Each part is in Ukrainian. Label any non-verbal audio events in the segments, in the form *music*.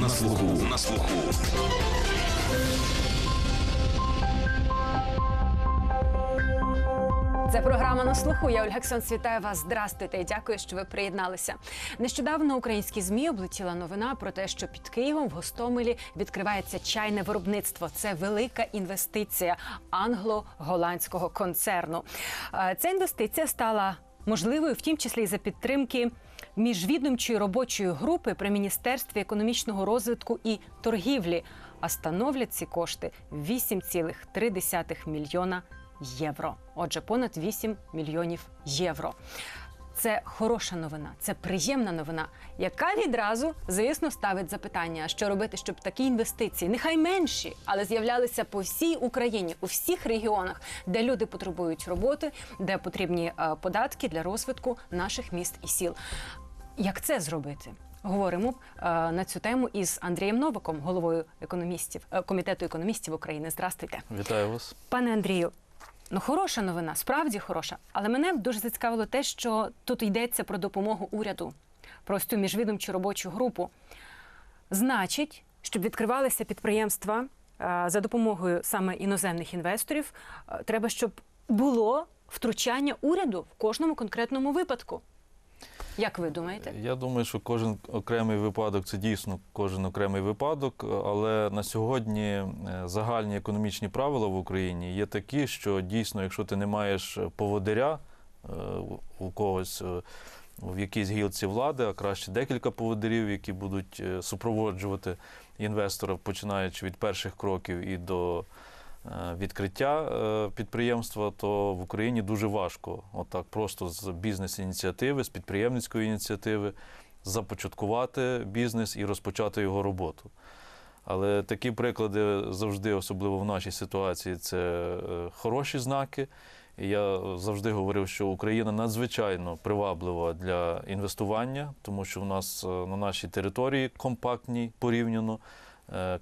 На слуху. На слуху. Це програма на слуху. Я Ольга Ксьонс, вітаю вас. Здрастуйте і дякую, що ви приєдналися. Нещодавно українські змі облетіла новина про те, що під Києвом в Гостомелі відкривається чайне виробництво. Це велика інвестиція англо-голландського концерну. Е, Ця інвестиція стала можливою, в тім числі і за підтримки міжвідомчої робочої групи при міністерстві економічного розвитку і торгівлі. А становлять ці кошти 8,3 мільйона євро. Отже, понад 8 мільйонів євро. Це хороша новина, це приємна новина, яка відразу, звісно, ставить запитання, що робити, щоб такі інвестиції, нехай менші, але з'являлися по всій Україні, у всіх регіонах, де люди потребують роботи, де потрібні е, податки для розвитку наших міст і сіл. Як це зробити? Говоримо е, на цю тему із Андрієм Новиком, головою економістів е, комітету економістів України. Здрастуйте. Вітаю вас. Пане Андрію, ну хороша новина, справді хороша. Але мене дуже зацікавило те, що тут йдеться про допомогу уряду, про цю міжвідомчу робочу групу. Значить, щоб відкривалися підприємства е, за допомогою саме іноземних інвесторів, треба, щоб було втручання уряду в кожному конкретному випадку. Як ви думаєте? Я думаю, що кожен окремий випадок це дійсно кожен окремий випадок, але на сьогодні е, загальні економічні правила в Україні є такі, що дійсно, якщо ти не маєш поводиря е, у когось е, в якійсь гілці влади, а краще декілька поводирів, які будуть е, супроводжувати інвестора, починаючи від перших кроків і до е, відкриття е, підприємства, то в Україні дуже важко. Отак просто з бізнес-ініціативи, з підприємницької ініціативи започаткувати бізнес і розпочати його роботу. Але такі приклади завжди, особливо в нашій ситуації, це е, хороші знаки. І я завжди говорив, що Україна надзвичайно приваблива для інвестування, тому що в нас е, на нашій території компактній порівняно е,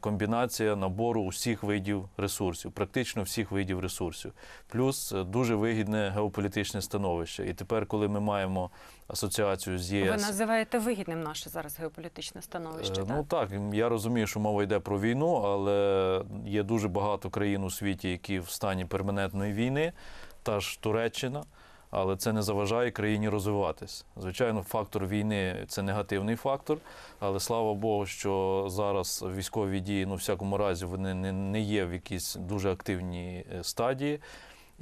комбінація набору усіх видів ресурсів, практично всіх видів ресурсів. Плюс е, дуже вигідне геополітичне становище. І тепер, коли ми маємо асоціацію з ЄС. Ви називаєте вигідним наше зараз геополітичне становище. Е, так? Ну так, я розумію, що мова йде про війну, але є дуже багато країн у світі, які в стані перманентної війни, та ж Туреччина. Але це не заважає країні розвиватись. Звичайно, фактор війни це негативний фактор, але слава Богу, що зараз військові дії, ну, в всякому разі, вони не, є в якійсь дуже активній е, стадії.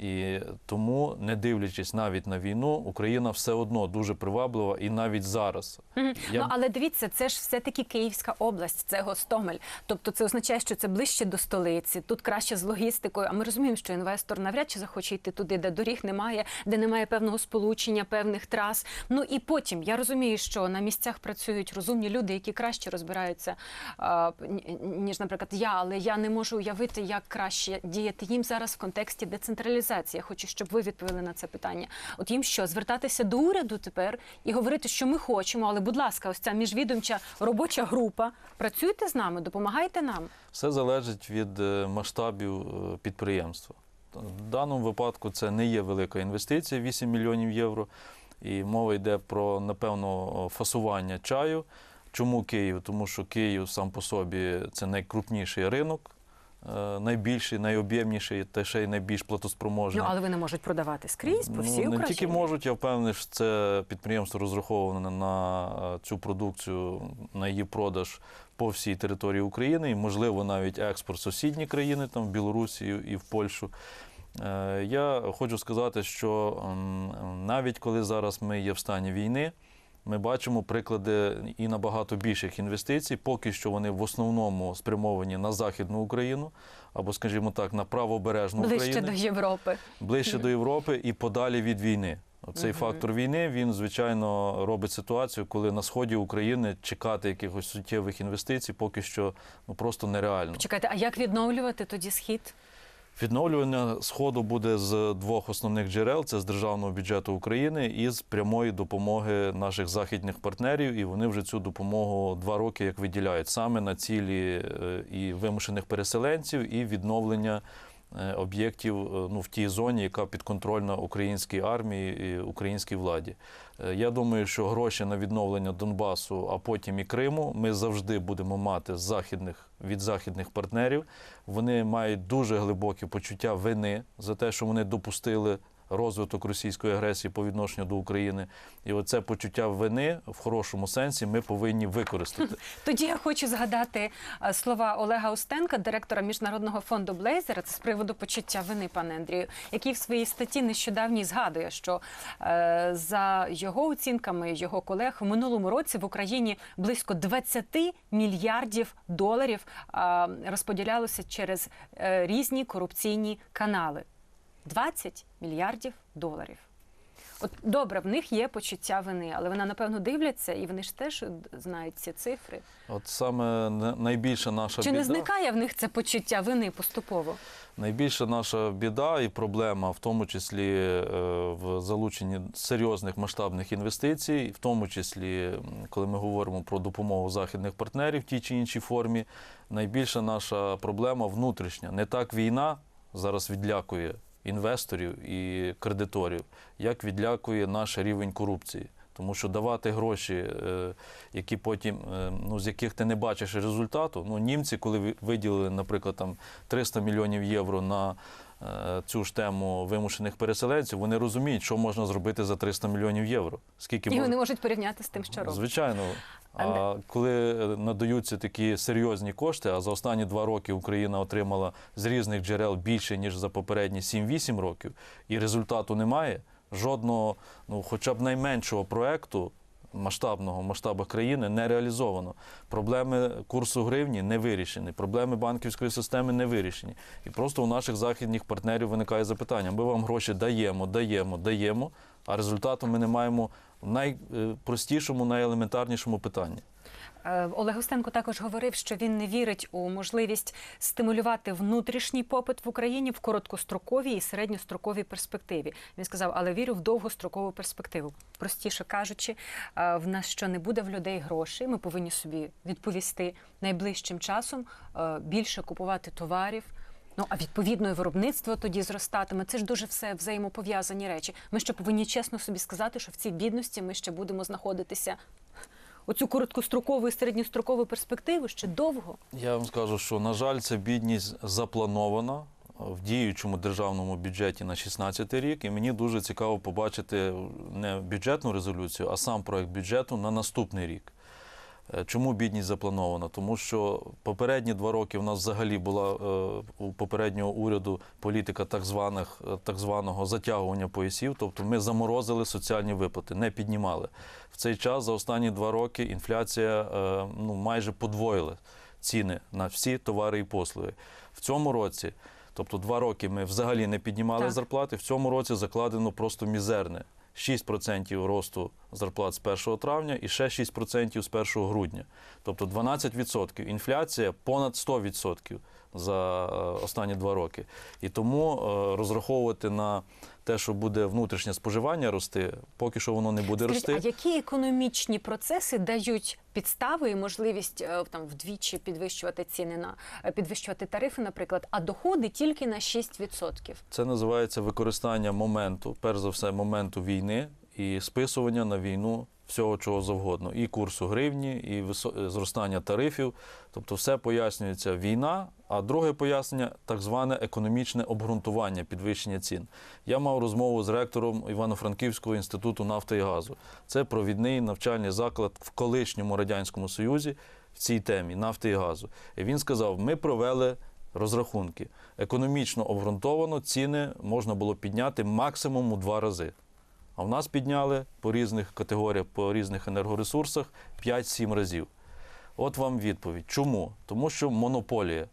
І тому, не дивлячись навіть на війну, Україна все одно дуже приваблива, і навіть зараз. Мгм. Я- Ну але дивіться, це ж все-таки Київська область, це Гостомель. Тобто це означає, що це ближче до столиці, тут краще з логістикою. А ми розуміємо, що інвестор навряд чи захоче йти туди, де доріг немає, де немає певного сполучення, певних трас. Ну і потім я розумію, що на місцях працюють розумні люди, які краще розбираються, ніж, наприклад, я. Але я не можу уявити, як краще діяти їм зараз в контексті децентралізації. Я хочу, щоб ви відповіли на це питання. От їм що звертатися до уряду тепер і говорити, що ми хочемо, але будь ласка, ось ця міжвідомча робоча група. Працюйте з нами, допомагайте нам. Все залежить від е, масштабів е, підприємства. В даному випадку це не є велика інвестиція 8 мільйонів євро. І мова йде про, напевно, фасування чаю. Чому Київ? Тому що Київ сам по собі це найкрупніший ринок, найбільший, найоб'ємніший та ще й найбільш платоспроможний. Ну але вони можуть продавати скрізь по всій Ну, не Україні. тільки можуть, я впевнений, що це підприємство розраховане на е, цю продукцію, на її продаж по всій території України, і, можливо, навіть експорт в сусідні країни, там в Білорусі і в Польщу. Е, Я хочу сказати, що навіть коли зараз ми є в стані війни, ми бачимо приклади і набагато більших інвестицій. Поки що вони в основному спрямовані на Західну Україну або, скажімо так, на правобережну ближче Україну до Європи. ближче до Європи і подалі від війни. Цей фактор війни він звичайно робить ситуацію, коли на сході України чекати якихось суттєвих інвестицій поки що ну просто нереально. Чекайте, а як відновлювати тоді схід? Відновлювання сходу буде з двох основних джерел: це з державного бюджету України і з прямої допомоги наших західних партнерів. І вони вже цю допомогу два роки як виділяють саме на цілі е, і вимушених переселенців, і відновлення об'єктів е, ну, в тій зоні, яка підконтрольна українській армії і українській владі. Е, Я думаю, що гроші на відновлення Донбасу, а потім і Криму, ми завжди будемо мати західних від західних партнерів. Вони мають дуже глибоке почуття вини за те, що вони допустили розвиток російської агресії по відношенню до України. І оце почуття вини в хорошому сенсі ми повинні використати. *laughs* Тоді я хочу згадати е, слова Олега Остенка, директора міжнародного фонду Блейзера. Це з приводу почуття вини, пане Андрію, який в своїй статті нещодавній згадує, що е, за його оцінками його колег в минулому році в Україні близько 20 мільярдів доларів е, розподілялося через е, різні корупційні канали. 20 мільярдів доларів. От добре, в них є почуття вини, але вони напевно дивляться, і вони ж теж знають ці цифри. От саме на- найбільша наша Чи біда. не зникає в них це почуття вини поступово? Найбільша наша біда і проблема, в тому числі е, в залученні серйозних масштабних інвестицій, в тому числі, коли ми говоримо про допомогу західних партнерів в тій чи іншій формі, найбільша наша проблема внутрішня. Не так війна зараз відлякує інвесторів і кредиторів, як відлякує наш рівень корупції. Тому що давати гроші, е, які потім, е, ну, з яких ти не бачиш результату. Ну, німці, коли ви- виділили, наприклад, там 300 мільйонів євро на цю ж тему вимушених переселенців, вони розуміють, що можна зробити за 300 мільйонів євро. Скільки І можна- вони можуть порівняти з тим, що роблять. Звичайно. А коли е, надаються такі серйозні кошти, а за останні два роки Україна отримала з різних джерел більше, ніж за попередні 7-8 років, і результату немає, жодного, ну хоча б найменшого проекту масштабного масштабах країни не реалізовано. Проблеми курсу гривні не вирішені, проблеми банківської системи не вирішені. І просто у наших західних партнерів виникає запитання: ми вам гроші даємо, даємо, даємо, а результату ми не маємо в найпростішому, найелементарнішому питанні. Е, Олег Остенко також говорив, що він не вірить у можливість стимулювати внутрішній попит в Україні в короткостроковій і середньостроковій перспективі. Він сказав, але вірю в довгострокову перспективу. Простіше кажучи, е, в нас що не буде в людей грошей. Ми повинні собі відповісти найближчим часом е, більше купувати товарів. Ну а відповідно і виробництво тоді зростатиме. Це ж дуже все взаємопов'язані речі. Ми ще повинні чесно собі сказати, що в цій бідності ми ще будемо знаходитися оцю короткострокову і середньострокову перспективу ще довго. Я вам скажу, що на жаль, ця бідність запланована в діючому державному бюджеті на 16 рік, і мені дуже цікаво побачити не бюджетну резолюцію, а сам проект бюджету на наступний рік. Е, Чому бідність запланована? Тому що попередні два роки в нас взагалі була е, у попереднього уряду політика так званих е, так званого затягування поясів, тобто ми заморозили соціальні виплати, не піднімали. В цей час за останні два роки інфляція ну, майже подвоїла ціни на всі товари і послуги. В цьому році, тобто два роки ми взагалі не піднімали Так. зарплати, в цьому році закладено просто мізерне. 6% росту зарплат з 1 травня і ще 6% з 1 грудня. Тобто 12%. Інфляція понад 100% за е, останні два роки. І тому е, розраховувати на те, що буде внутрішнє споживання рости, поки що воно не буде Скажіть, а рости. які економічні процеси дають підстави і можливість е, там вдвічі підвищувати ціни на підвищувати тарифи, наприклад, а доходи тільки на 6%? Це називається використання моменту, перш за все, моменту війни і списування на війну всього чого завгодно. І курсу гривні, і зростання тарифів. Тобто все пояснюється війна, а друге пояснення так зване економічне обґрунтування підвищення цін. Я мав розмову з ректором Івано-Франківського інституту нафти і газу. Це провідний навчальний заклад в колишньому радянському союзі в цій темі нафти і газу. І він сказав: ми провели розрахунки. Економічно обґрунтовано ціни можна було підняти максимум у два рази. А в нас підняли по різних категоріях, по різних енергоресурсах 5-7 разів. От вам відповідь. Чому? Тому що монополія.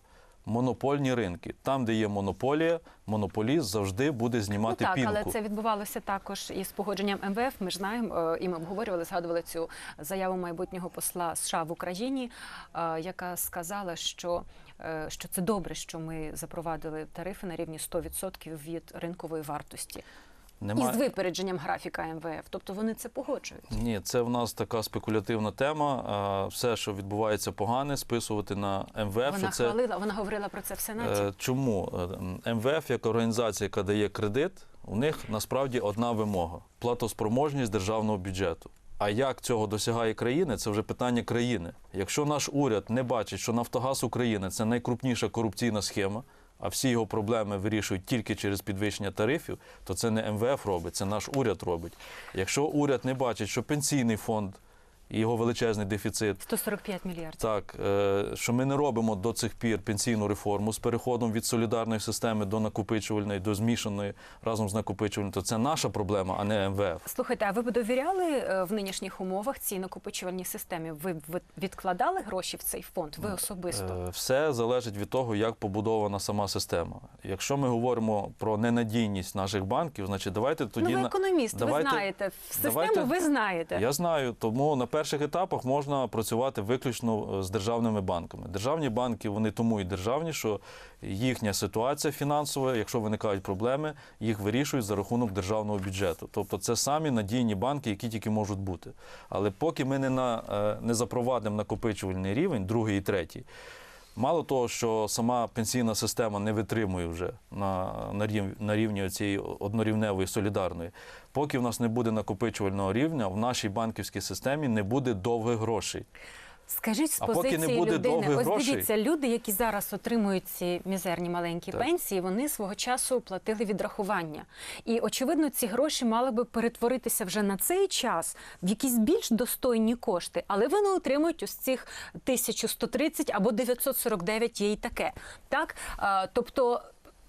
Монопольні ринки. Там, де є монополія, монополіст завжди буде знімати ну так, пінку. але це відбувалося також із погодженням МВФ. Ми ж знаємо, е, і ми обговорювали, згадували цю заяву майбутнього посла США в Україні, е, яка сказала, що, е, що це добре, що ми запровадили тарифи на рівні 100% від ринкової вартості. Немає... із випередженням графіка МВФ. Тобто вони це погоджують. Ні, це в нас така спекулятивна тема. Все, що відбувається погане, списувати на МВФ. Вона це... хвалила, вона говорила про це в Сенаті. Е, Чому Е, МВФ як організація, яка дає кредит, у них насправді одна вимога платоспроможність державного бюджету. А як цього досягає країни, це вже питання країни. Якщо наш уряд не бачить, що Нафтогаз України це найкрупніша корупційна схема, а всі його проблеми вирішують тільки через підвищення тарифів, то це не МВФ робить, це наш уряд робить. Якщо уряд не бачить, що пенсійний фонд і його величезний дефіцит 145 мільярдів. так, е, що ми не робимо до цих пір пенсійну реформу з переходом від солідарної системи до накопичувальної, до змішаної разом з накопичувальною, то це наша проблема, а не МВФ. Слухайте, а ви б довіряли е, в нинішніх умовах цій накопичувальній системі? Ви б відкладали гроші в цей фонд? Ви особисто? Е, Все залежить від того, як побудована сама система. Якщо ми говоримо про ненадійність наших банків, значить давайте тоді ну, ви економіст, давайте- ви знаєте. Систему давайте- ви знаєте. Я знаю, тому на перших етапах можна працювати виключно е, з державними банками. Державні банки вони тому і державні, що їхня ситуація фінансова, якщо виникають проблеми, їх вирішують за рахунок державного бюджету. Тобто це самі надійні банки, які тільки можуть бути. Але поки ми не, на, е, не запровадимо накопичувальний рівень, другий і третій. Мало того, що сама пенсійна система не витримує вже на, на, рівні, на рівні цієї однорівневої солідарної, поки в нас не буде накопичувального рівня, в нашій банківській системі не буде довгих грошей. Скажіть з А поки не позиції буде людини, ось грошей- дивіться, люди, які зараз отримують ці мізерні маленькі Так. пенсії, вони свого часу платили відрахування. І очевидно, ці гроші мали би перетворитися вже на цей час в якісь більш достойні кошти, але вони отримують ось цих 1130 або 949 є і таке. Так, тобто.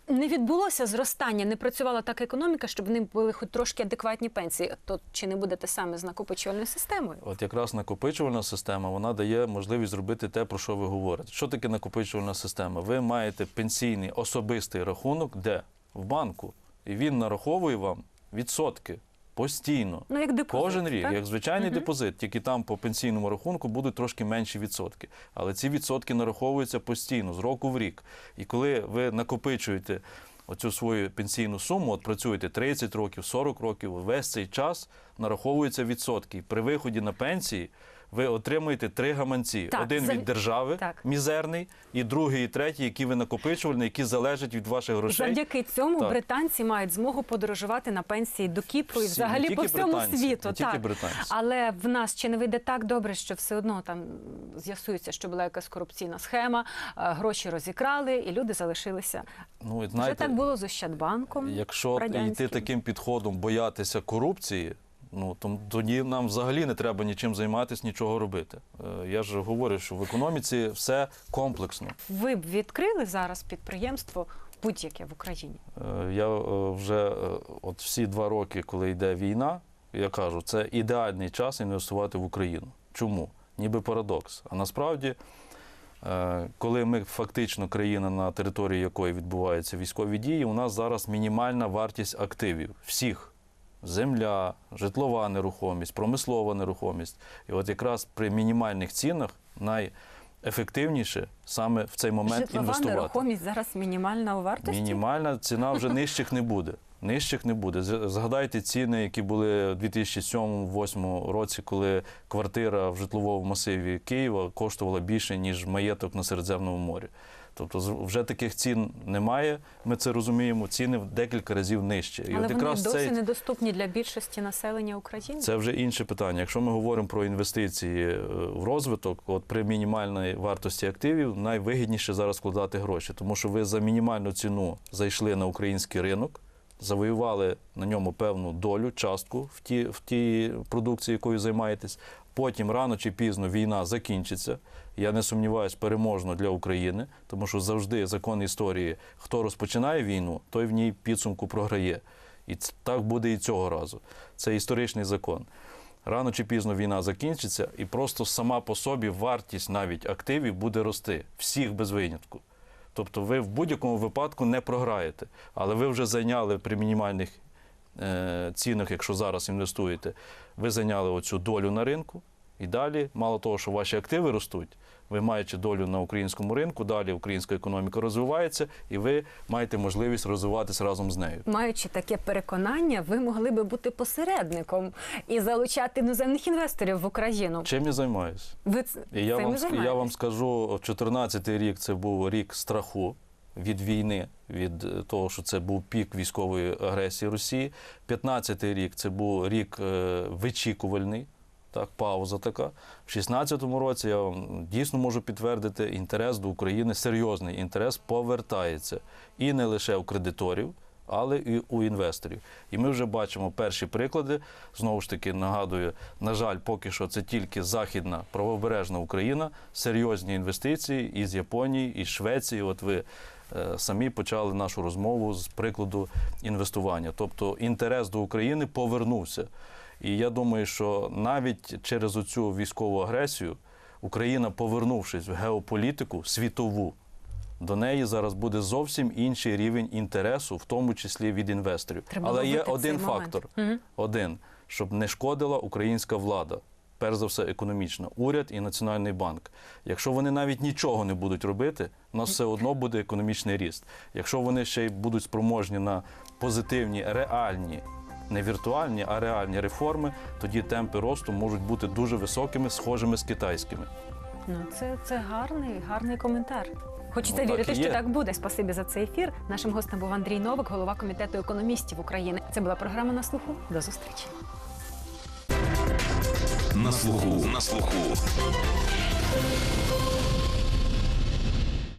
Не відбулося зростання, не працювала так економіка, щоб в них були хоч трошки адекватні пенсії. То чи не буде те саме з накопичувальною системою? От якраз накопичувальна система вона дає можливість зробити те, про що ви говорите. Що таке накопичувальна система? Ви маєте пенсійний особистий рахунок, де в банку, і він нараховує вам відсотки постійно. Ну як депозит, Кожен рік, так? як звичайний депозит, тільки там по пенсійному рахунку будуть трошки менші відсотки. Але ці відсотки нараховуються постійно, з року в рік. І коли ви накопичуєте оцю свою пенсійну суму, от працюєте 30 років, 40 років, весь цей час нараховуються відсотки. І При виході на пенсії ви отримуєте три гаманці: Так, один за- від держави, Так. мізерний, і другий, і третій, які ви накопичували, які залежать від ваших грошей. Завдяки цьому Так. британці мають змогу подорожувати на пенсії до Кіпру і Всі, взагалі по всьому британці, світу. так. британці. Але в нас чи не вийде так добре, що все одно там з'ясується, що була якась корупційна схема, е, гроші розікрали, і люди залишилися. Ну, і Вже так було з Ощадбанком. Якщо радянським. йти таким підходом, боятися корупції, ну то тоді нам взагалі не треба нічим займатися, нічого робити. Е, Я ж говорю, що в економіці все комплексно. Ви б відкрили зараз підприємство будь-яке в Україні. Е, Я е, вже от всі два роки, коли йде війна, я кажу, це ідеальний час інвестувати в Україну. Чому? Ніби парадокс. А насправді, е, коли ми фактично країна, на території якої відбуваються військові дії, у нас зараз мінімальна вартість активів всіх. Земля, житлова нерухомість, промислова нерухомість. І от якраз при мінімальних цінах найефективніше саме в цей момент Житлова інвестувати. нерухомість зараз мінімальна у вартості. Мінімальна ціна вже *laughs* нижчих не буде. Нижчих не буде. Згадайте ціни, які були у 2007-2008 році, коли квартира в житловому масиві Києва коштувала більше, ніж маєток на Середземному морі. Тобто вже таких цін немає. Ми це розуміємо. Ціни в декілька разів нижче. І Але от вони досі цей, недоступні для більшості населення України. це вже інше питання. Якщо ми говоримо про інвестиції е, в розвиток, от при мінімальній вартості активів найвигідніше зараз вкладати гроші, тому що ви за мінімальну ціну зайшли на український ринок, завоювали на ньому певну долю, частку в ті, в тій продукції, якою займаєтесь. Потім рано чи пізно війна закінчиться. Я не сумніваюся, переможно для України, тому що завжди закон історії, хто розпочинає війну, той в ній підсумку програє. І так буде і цього разу. Це історичний закон. Рано чи пізно війна закінчиться, і просто сама по собі вартість навіть активів буде рости. Всіх без винятку. Тобто ви в будь-якому випадку не програєте, але ви вже зайняли при мінімальних е, цінах, якщо зараз інвестуєте, ви зайняли оцю долю на ринку, І далі, мало того, що ваші активи ростуть, ви маючи долю на українському ринку, далі українська економіка розвивається, і ви маєте можливість розвиватися разом з нею. Маючи таке переконання, ви могли би бути посередником і залучати іноземних інвесторів в Україну. Чим я займаюся? Ви ц- І я цим вам, і я вам скажу, 14-й рік це був рік страху від війни, від е, того, що це був пік військової агресії Росії. 15-й рік це був рік е, вичікувальний. Так, пауза така. В 16-му році я вам дійсно можу підтвердити, інтерес до України серйозний інтерес повертається. І не лише у кредиторів, але і у інвесторів. І ми вже бачимо перші приклади. Знову ж таки, нагадую, на жаль, поки що це тільки західна правобережна Україна, серйозні інвестиції із Японії, із Швеції. От ви е, самі почали нашу розмову з прикладу інвестування. Тобто інтерес до України повернувся. І я думаю, що навіть через оцю військову агресію Україна, повернувшись в геополітику світову, до неї зараз буде зовсім інший рівень інтересу, в тому числі від інвесторів. Треба Але є один фактор: Мгм. один, щоб не шкодила українська влада. Перш за все, економічна, уряд і Національний банк. Якщо вони навіть нічого не будуть робити, у нас все одно буде економічний ріст. Якщо вони ще й будуть спроможні на позитивні, реальні, не віртуальні, а реальні реформи, тоді темпи росту можуть бути дуже високими, схожими з китайськими. Ну, це, це гарний, гарний коментар. Хочеться Ну, вірити, що так буде. Спасибі за цей ефір. Нашим гостем був Андрій Новик, голова комітету економістів України. Це була програма на слуху. До зустрічі. На слуху. На слуху.